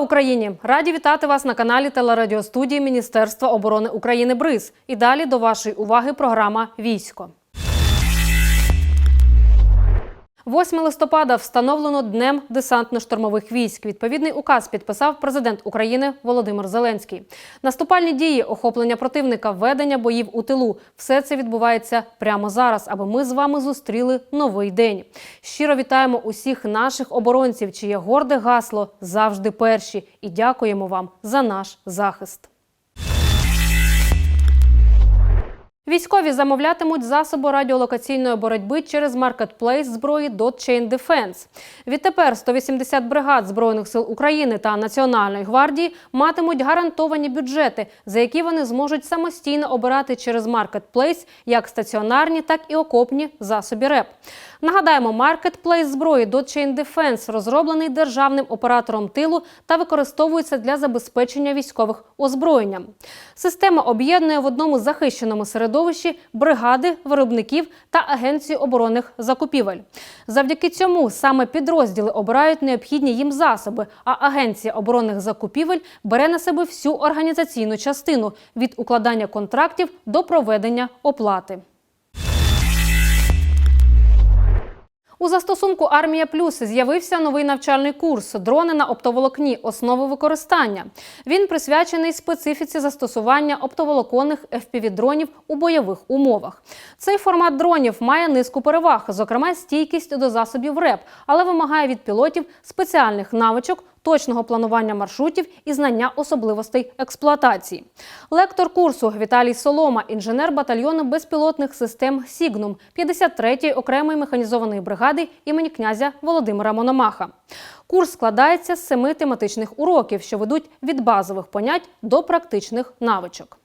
Україні! Раді вітати вас на каналі телерадіостудії Міністерства оборони України БРИЗ. І далі до вашої уваги програма Військо. 8 листопада встановлено Днем десантно-штурмових військ. Відповідний указ підписав президент України Володимир Зеленський. Наступальні дії, охоплення противника, ведення боїв у тилу все це відбувається прямо зараз, аби ми з вами зустріли новий день. Щиро вітаємо усіх наших оборонців, чиє горде гасло завжди перші, і дякуємо вам за наш захист. Військові замовлятимуть засоби радіолокаційної боротьби через маркетплейс зброї Chain Defense. Відтепер 180 бригад збройних сил України та Національної гвардії матимуть гарантовані бюджети, за які вони зможуть самостійно обирати через маркетплейс як стаціонарні, так і окопні засоби РЕП. Нагадаємо, маркетплейс зброї Chain Defense розроблений державним оператором тилу та використовується для забезпечення військових озброєнням. Система об'єднує в одному захищеному середовищі бригади, виробників та агенції оборонних закупівель. Завдяки цьому саме підрозділи обирають необхідні їм засоби, а агенція оборонних закупівель бере на себе всю організаційну частину від укладання контрактів до проведення оплати. У застосунку Армія Плюс з'явився новий навчальний курс Дрони на оптоволокні. Основи використання. Він присвячений специфіці застосування оптоволоконних FPV-дронів у бойових умовах. Цей формат дронів має низку переваг, зокрема стійкість до засобів РЕП, але вимагає від пілотів спеціальних навичок. Точного планування маршрутів і знання особливостей експлуатації. Лектор курсу Віталій Солома, інженер батальйону безпілотних систем Сігнум 53-ї окремої механізованої бригади імені князя Володимира Мономаха. Курс складається з семи тематичних уроків, що ведуть від базових понять до практичних навичок.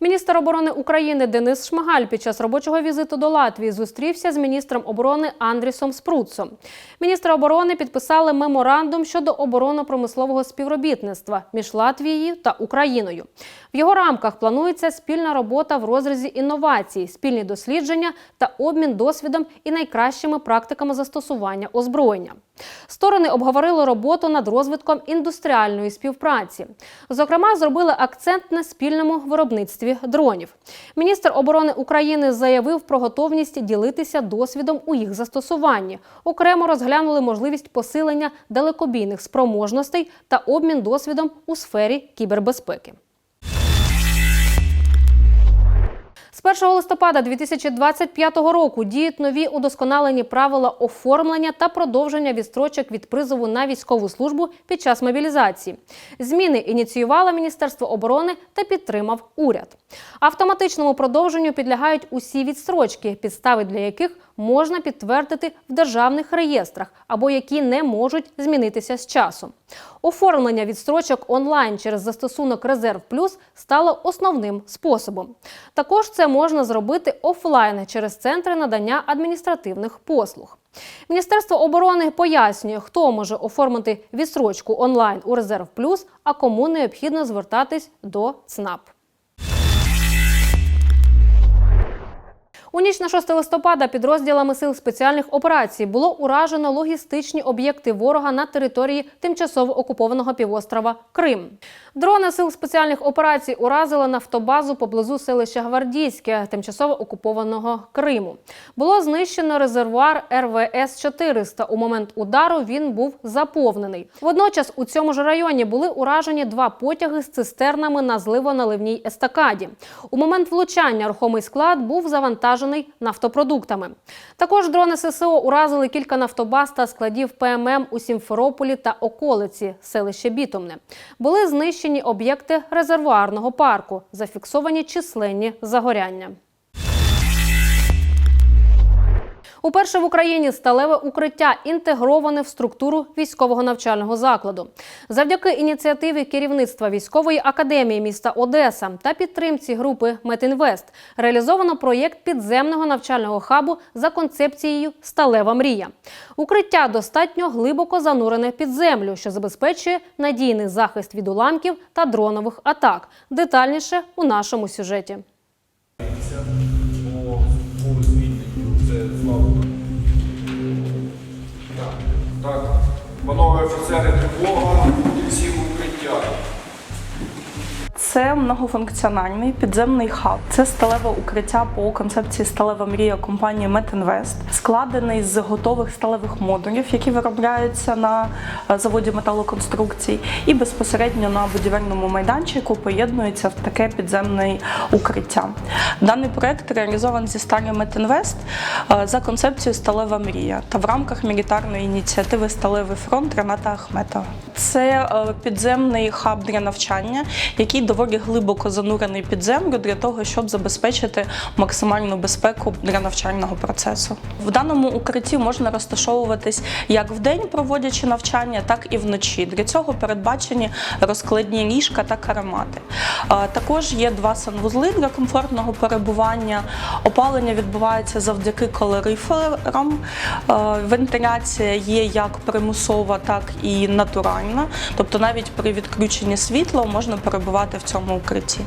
Міністр оборони України Денис Шмигаль під час робочого візиту до Латвії зустрівся з міністром оборони Андрісом Спруцом. Міністри оборони підписали меморандум щодо оборонно-промислового співробітництва між Латвією та Україною. В його рамках планується спільна робота в розрізі інновацій, спільні дослідження та обмін досвідом і найкращими практиками застосування озброєння. Сторони обговорили роботу над розвитком індустріальної співпраці. Зокрема, зробили акцент на спільному виробництві дронів. Міністр оборони України заявив про готовність ділитися досвідом у їх застосуванні. Окремо розглянули можливість посилення далекобійних спроможностей та обмін досвідом у сфері кібербезпеки. З 1 листопада 2025 року діють нові удосконалені правила оформлення та продовження відстрочок від призову на військову службу під час мобілізації. Зміни ініціювало Міністерство оборони та підтримав уряд. Автоматичному продовженню підлягають усі відстрочки, підстави для яких можна підтвердити в державних реєстрах або які не можуть змінитися з часом. Оформлення відстрочок онлайн через застосунок Резерв Плюс стало основним способом. Також це можна зробити офлайн через центри надання адміністративних послуг. Міністерство оборони пояснює, хто може оформити відстрочку онлайн у Резерв Плюс, а кому необхідно звертатись до ЦНАП. У ніч на 6 листопада підрозділами сил спеціальних операцій було уражено логістичні об'єкти ворога на території тимчасово окупованого півострова Крим. Дрони сил спеціальних операцій уразили нафтобазу поблизу селища Гвардійське, тимчасово окупованого Криму. Було знищено резервуар РВС 400 У момент удару він був заповнений. Водночас у цьому ж районі були уражені два потяги з цистернами на зливоналивній естакаді. У момент влучання рухомий склад був завантажений нафтопродуктами. Також дрони ССО уразили кілька нафтобаз та складів ПММ у Сімферополі та околиці селище Бітомне. Були знищені об'єкти резервуарного парку, зафіксовані численні загоряння. Уперше в Україні сталеве укриття інтегроване в структуру військового навчального закладу. Завдяки ініціативі керівництва військової академії міста Одеса та підтримці групи Метінвест реалізовано проєкт підземного навчального хабу за концепцією Сталева мрія. Укриття достатньо глибоко занурене під землю, що забезпечує надійний захист від уламків та дронових атак. Детальніше у нашому сюжеті. панове офіцери тривога. Це многофункціональний підземний хаб. Це сталеве укриття по концепції сталева мрія компанії Метінвест, складений з готових сталевих модулів, які виробляються на е, заводі металоконструкцій, і безпосередньо на будівельному майданчику поєднується в таке підземне укриття. Даний проект реалізований зі сталі Метінвест е, за концепцією Сталева мрія та в рамках мілітарної ініціативи Сталевий фронт Рената Ахметова. Це е, підземний хаб для навчання, який доволі глибоко занурений під землю для того, щоб забезпечити максимальну безпеку для навчального процесу. В даному укритті можна розташовуватись як вдень, проводячи навчання, так і вночі. Для цього передбачені розкладні ліжка та каремати. Також є два санвузли для комфортного перебування. Опалення відбувається завдяки калориферам. Е, Вентиляція є як примусова, так і натуральна. Тобто навіть при відключенні світла можна перебувати в цьому укритті.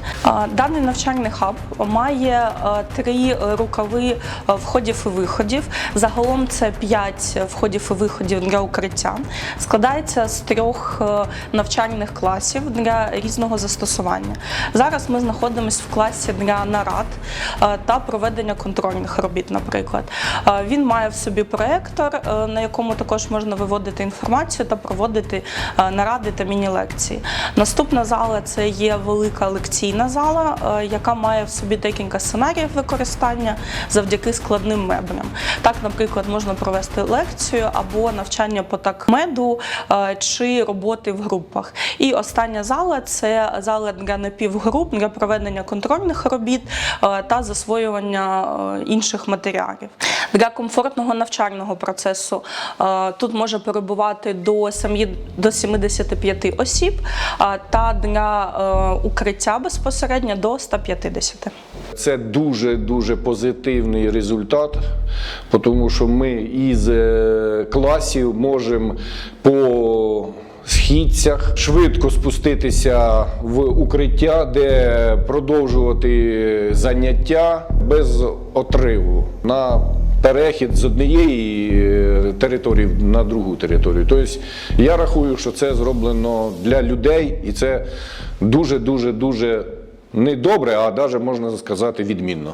Даний навчальний хаб має е, три рукави е, входів і виходів. Загалом це п'ять входів і виходів для укриття. Складається з трьох е, навчальних класів для різного застосування. Зараз ми знаходимося в класі для нарад та проведення контрольних робіт, наприклад. Він має в собі проектор, на якому також можна виводити інформацію та проводити наради та міні-лекції. Наступна зала це є велика лекційна зала, е, яка має в собі декілька сценаріїв використання завдяки складним меблям. Так, наприклад, можна провести лекцію або навчання по такмеду е, чи роботи в групах. І остання зала це зала для напівгруп для проведення контрольних робіт е, та засвоювання інших матеріалів. Для комфортного навчального процесу тут може перебувати до 7, 75 осіб, та для укриття безпосередньо до 150. Це дуже дуже позитивний результат, тому що ми із е, класів можемо по східцях швидко спуститися в укриття, де продовжувати заняття без отриву на перехід з однієї е, території на другу територію. Тобто я рахую, що це зроблено для людей, і це дуже дуже дуже не добре, а навіть можна сказати відмінно.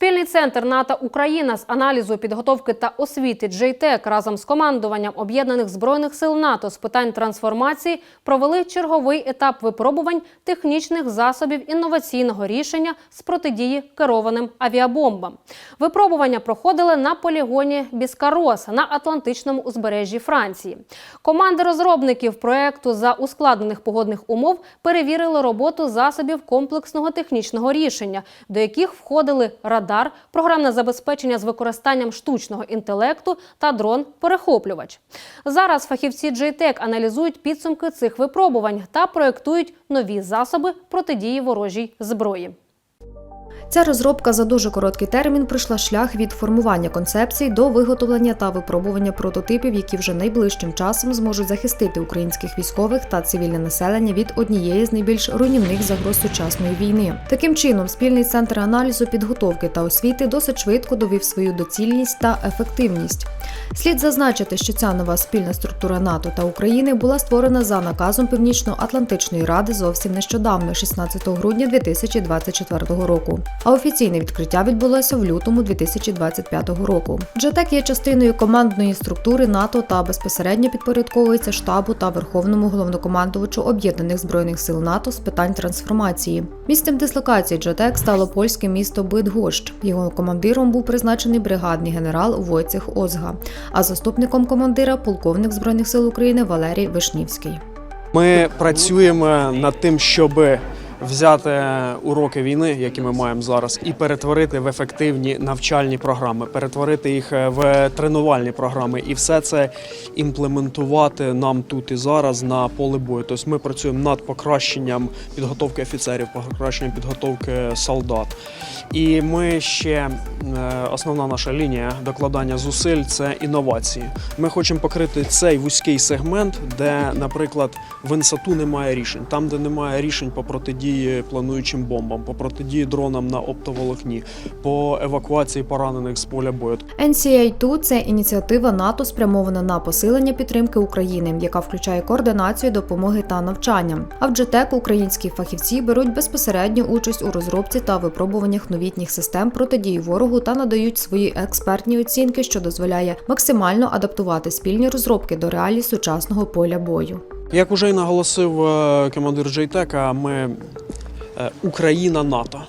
Спільний центр НАТО Україна з аналізу підготовки та освіти JTEC разом з командуванням об'єднаних збройних сил НАТО з питань трансформації провели черговий етап випробувань технічних засобів інноваційного рішення з протидії керованим авіабомбам. Випробування проходили на полігоні Біскарос на Атлантичному узбережжі Франції. Команди розробників проекту за ускладнених погодних умов перевірили роботу засобів комплексного технічного рішення, до яких входили радар, програмне забезпечення з використанням штучного інтелекту та дрон-перехоплювач. Зараз фахівці JTEC аналізують підсумки цих випробувань та проектують нові засоби протидії ворожій зброї. Ця розробка за дуже короткий термін пройшла шлях від формування концепцій до виготовлення та випробування прототипів, які вже найближчим часом зможуть захистити українських військових та цивільне населення від однієї з найбільш руйнівних загроз сучасної війни. Таким чином, спільний центр аналізу підготовки та освіти досить швидко довів свою доцільність та ефективність. Слід зазначити, що ця нова спільна структура НАТО та України була створена за наказом Північно-Атлантичної ради зовсім нещодавно, 16 грудня 2024 року. А офіційне відкриття відбулося в лютому 2025 року. JTEC є частиною командної структури НАТО та безпосередньо підпорядковується штабу та верховному головнокомандувачу об'єднаних збройних сил НАТО з питань трансформації. Місцем дислокації JTEC стало польське місто Бидгощ. Його командиром був призначений бригадний генерал Войцех Озга, а заступником командира полковник збройних сил України Валерій Вишнівський. Ми працюємо над тим, щоб взяти уроки війни, які ми маємо зараз, і перетворити в ефективні навчальні програми, перетворити їх в тренувальні програми, і все це імплементувати нам тут і зараз на поле бою. Тобто ми працюємо над покращенням підготовки офіцерів, покращенням підготовки солдат. І ми ще е, основна наша лінія докладання зусиль це інновації. Ми хочемо покрити цей вузький сегмент, де, наприклад, в інсату немає рішень, там, де немає рішень по протидії плануючим бомбам, по протидії дронам на оптоволокні, по евакуації поранених з поля бою. NCA-2 – це ініціатива НАТО, спрямована на посилення підтримки України, яка включає координацію допомоги та навчання. А в JTEC українські фахівці беруть безпосередню участь у розробці та випробуваннях новітніх систем протидії ворогу та надають свої експертні оцінки, що дозволяє максимально адаптувати спільні розробки до реалій сучасного поля бою. Як уже й наголосив е, командир Джейтека, ми е, Україна НАТО.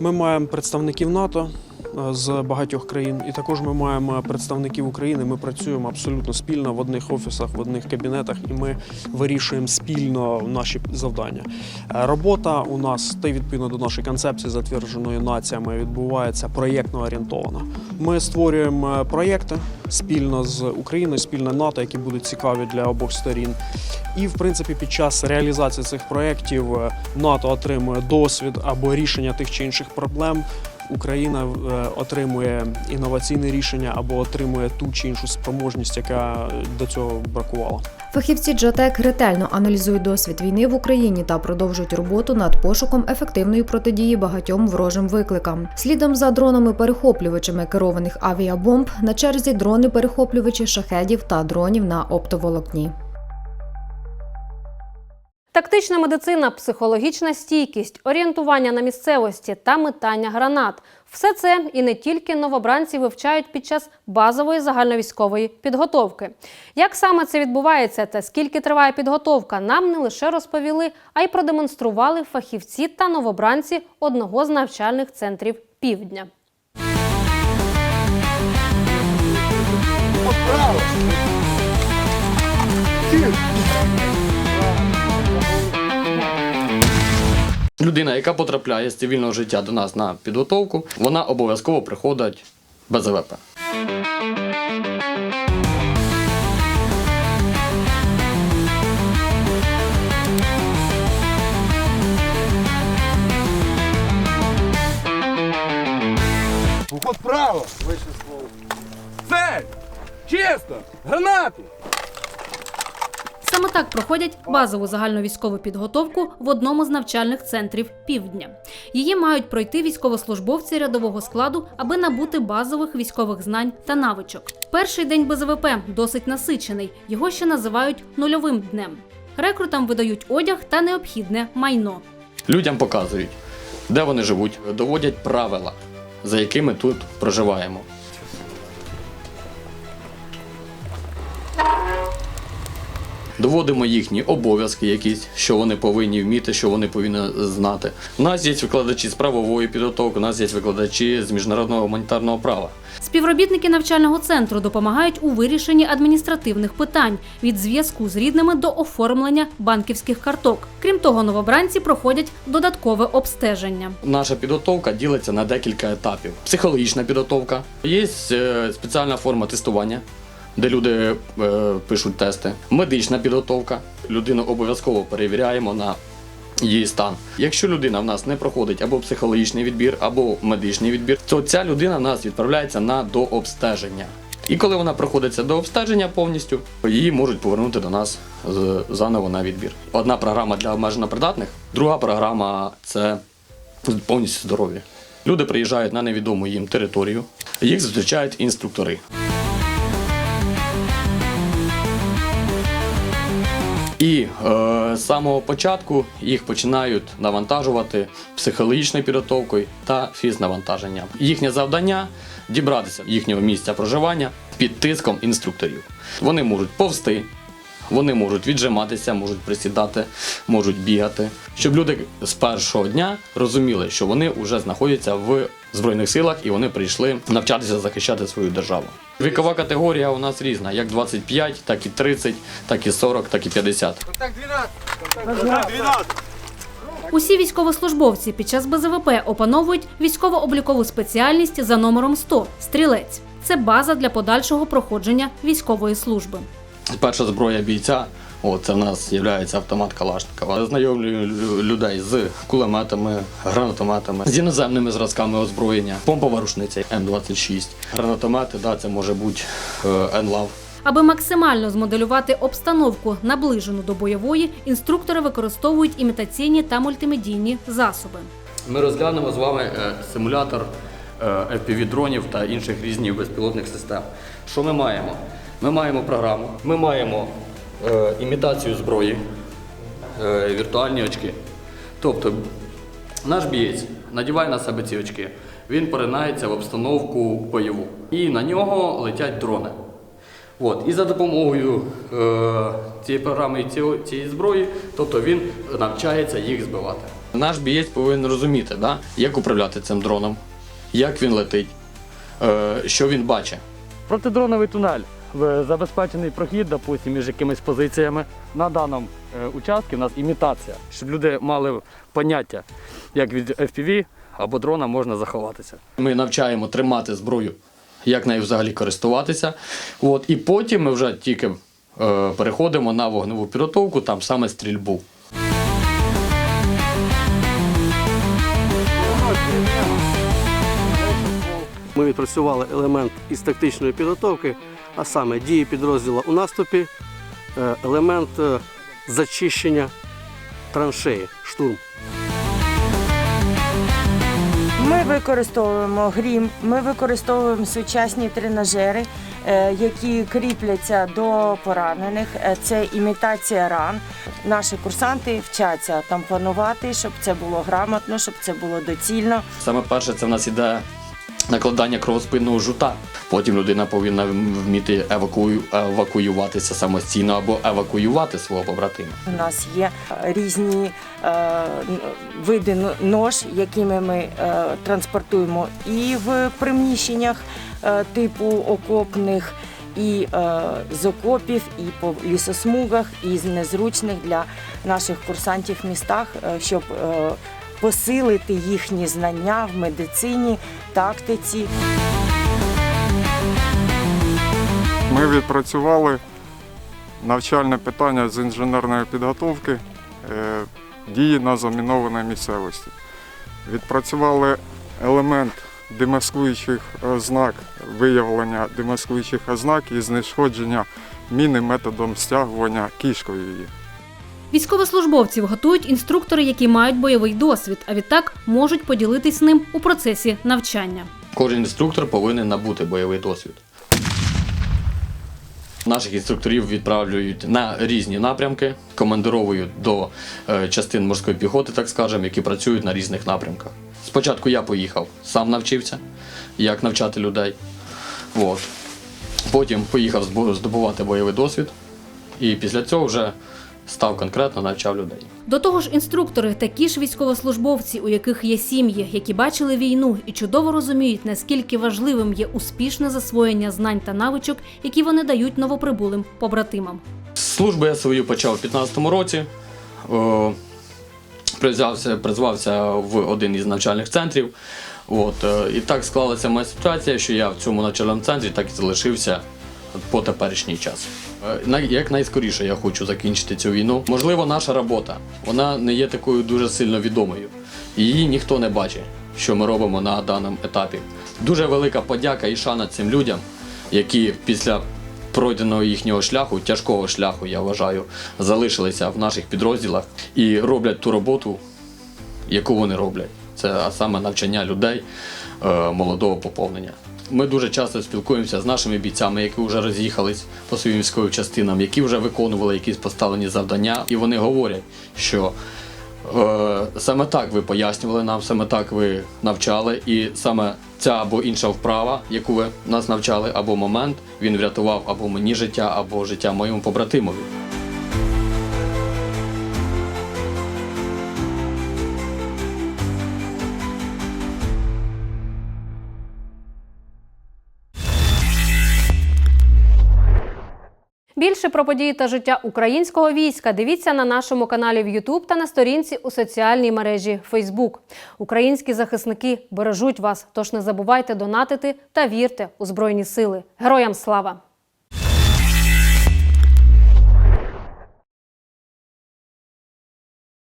Ми маємо представників НАТО з багатьох країн, і також ми маємо представників України. Ми працюємо абсолютно спільно в одних офісах, в одних кабінетах, і ми вирішуємо спільно наші завдання. Е, Робота у нас та відповідно до нашої концепції, затвердженої націями, відбувається проєктно орієнтовано. Ми створюємо е, проєкти спільно з Україною, спільно НАТО, які будуть цікаві для обох сторін. І в принципі, під час реалізації цих проєктів е, НАТО отримує досвід або рішення тих чи інших проблем. Україна е, отримує інноваційне рішення або отримує ту чи іншу спроможність, яка е, до цього бракувала. Фахівці JTEC ретельно аналізують досвід війни в Україні та продовжують роботу над пошуком ефективної протидії багатьом ворожим викликам. Слідом за дронами-перехоплювачами керованих авіабомб на черзі дрони-перехоплювачі шахедів та дронів на оптоволокні. Тактична медицина, психологічна стійкість, орієнтування на місцевості та метання гранат все це і не тільки новобранці вивчають під час базової загальновійськової підготовки. Як саме це відбувається та скільки триває підготовка, нам не лише розповіли, а й продемонстрували фахівці та новобранці одного з навчальних центрів півдня. Людина, яка потрапляє з цивільного життя до нас на підготовку, вона обов'язково приходить без ВП. Уход вправо. Цель! Чисто! Гранату! Саме так проходять базову загальновійськову підготовку в одному з навчальних центрів півдня. Її мають пройти військовослужбовці рядового складу, аби набути базових військових знань та навичок. Перший день БЗВП досить насичений. Його ще називають нульовим днем. Рекрутам видають одяг та необхідне майно. Людям показують, де вони живуть, доводять правила, за якими тут проживаємо. Доводимо їхні обов'язки, якісь, що вони повинні вміти, що вони повинні знати. У нас є викладачі з правової підготовки, у нас є викладачі з міжнародного гуманітарного права. Співробітники навчального центру допомагають у вирішенні адміністративних питань від зв'язку з рідними до оформлення банківських карток. Крім того, новобранці проходять додаткове обстеження. Наша підготовка ділиться на декілька етапів. Психологічна підготовка, є е, спеціальна форма тестування, де люди е, пишуть тести. Медична підготовка. Людину обов'язково перевіряємо на її стан. Якщо людина в нас не проходить або психологічний відбір, або медичний відбір, то ця людина в нас відправляється на дообстеження. І коли вона проходиться до обстеження повністю, її можуть повернути до нас заново на відбір. Одна програма для обмежено придатних, друга програма це повністю здорові. Люди приїжджають на невідому їм територію, їх зустрічають інструктори. І е, з самого початку їх починають навантажувати психологічною підготовкою та фізнавантаженням. Їхнє завдання дібратися їхнього місця проживання під тиском інструкторів. Вони можуть повсти, вони можуть віджиматися, можуть присідати, можуть бігати, щоб люди з першого дня розуміли, що вони вже знаходяться в збройних силах і вони прийшли навчатися захищати свою державу. Вікова категорія у нас різна, як 25, так і 30, так і 40, так і 50. Контакт 12! Так 12! Усі військовослужбовці під час БЗВП опановують військово-облікову спеціальність за номером 100 – стрілець. Це база для подальшого проходження військової служби. Перша зброя бійця. О, це в нас є автомат Калашникова. Знайомлюю лю- людей з кулеметами, гранатометами, з іноземними зразками озброєння, помпова рушниця М26. Гранатомети, да, це може бути е, НЛАВ. Аби максимально змоделювати обстановку, наближену до бойової, інструктори використовують імітаційні та мультимедійні засоби. Ми розглянемо з вами е, симулятор е, FPV-дронів та інших різних безпілотних систем. Що ми маємо? Ми маємо програму, ми маємо е, імітацію зброї, е, віртуальні очки. Тобто наш бієць надіває на себе ці очки, він поринається в обстановку бойову. І на нього летять дрони. От. І за допомогою е, цієї програми і цієї зброї, тобто він навчається їх збивати. Наш бієць повинен розуміти, да, як управляти цим дроном, як він летить, е, що він бачить. Протидроновий тунель. В- Забезпечений прохід, допустим, між якимись позиціями. На даному е, участку у нас імітація, щоб люди мали поняття, як від FPV або дрона можна заховатися. Ми навчаємо тримати зброю, як нею взагалі користуватися. От. І потім ми вже тільки е, переходимо на вогневу підготовку, там саме стрільбу. Ми відпрацювали елемент із тактичної підготовки, а саме дії підрозділу у наступі, е, елемент е, зачищення траншеї, штурм. Ми використовуємо грім, ми використовуємо сучасні тренажери, е, які кріпляться до поранених. Це імітація ран. Наші курсанти вчаться там планувати, щоб це було грамотно, щоб це було доцільно. Саме перше це в нас іде накладання кровоспинного жута. Потім людина повинна вміти евакую, евакуюватися самостійно або евакуювати свого побратима. У нас є е, різні е, види нож, якими ми е, транспортуємо і в приміщеннях е, типу окопних, і е, з окопів, і по лісосмугах, і з незручних для наших курсантів містах, е, щоб е, посилити їхні знання в медицині, тактиці. Ми відпрацювали навчальне питання з інженерної підготовки, е, дії на замінованій місцевості. Відпрацювали елемент демаскуючих ознак, виявлення демаскуючих ознак і знешкодження міни методом стягування кішкою її. Військовослужбовців готують інструктори, які мають бойовий досвід, а відтак можуть поділитись ним у процесі навчання. Кожен інструктор повинен набути бойовий досвід. Наших інструкторів відправляють на різні напрямки, командировують до е, частин морської піхоти, так скажемо, які працюють на різних напрямках. Спочатку я поїхав, сам навчився, як навчати людей. От. Потім поїхав здобувати бойовий досвід, і після цього вже став конкретно навчав людей. До того ж, інструктори такі ж військовослужбовці, у яких є сім'ї, які бачили війну і чудово розуміють, наскільки важливим є успішне засвоєння знань та навичок, які вони дають новоприбулим побратимам. Службу я свою почав у 15-му році. О, призвався, призвався в один із навчальних центрів. От, е, і так склалася моя ситуація, що я в цьому навчальному центрі так і залишився по теперішній час. Е, Як найскоріше я хочу закінчити цю війну. Можливо, наша робота вона не є такою дуже сильно відомою. Її ніхто не бачить, що ми робимо на даному етапі. Дуже велика подяка і шана цим людям, які після пройденого їхнього шляху, тяжкого шляху, я вважаю, залишилися в наших підрозділах і роблять ту роботу, яку вони роблять. Це саме навчання людей е, молодого поповнення. Ми дуже часто спілкуємося з нашими бійцями, які вже роз'їхались по своїм військовим частинам, які вже виконували якісь поставлені завдання, і вони говорять, що Е, Саме так ви пояснювали нам, саме так ви навчали, і саме ця або інша вправа, яку ви нас навчали, або момент, він врятував або мені життя, або життя моєму побратимові. Більше про події та життя українського війська дивіться на нашому каналі в YouTube та на сторінці у соціальній мережі Facebook. Українські захисники бережуть вас, тож не забувайте донатити та вірте у збройні сили. Героям слава!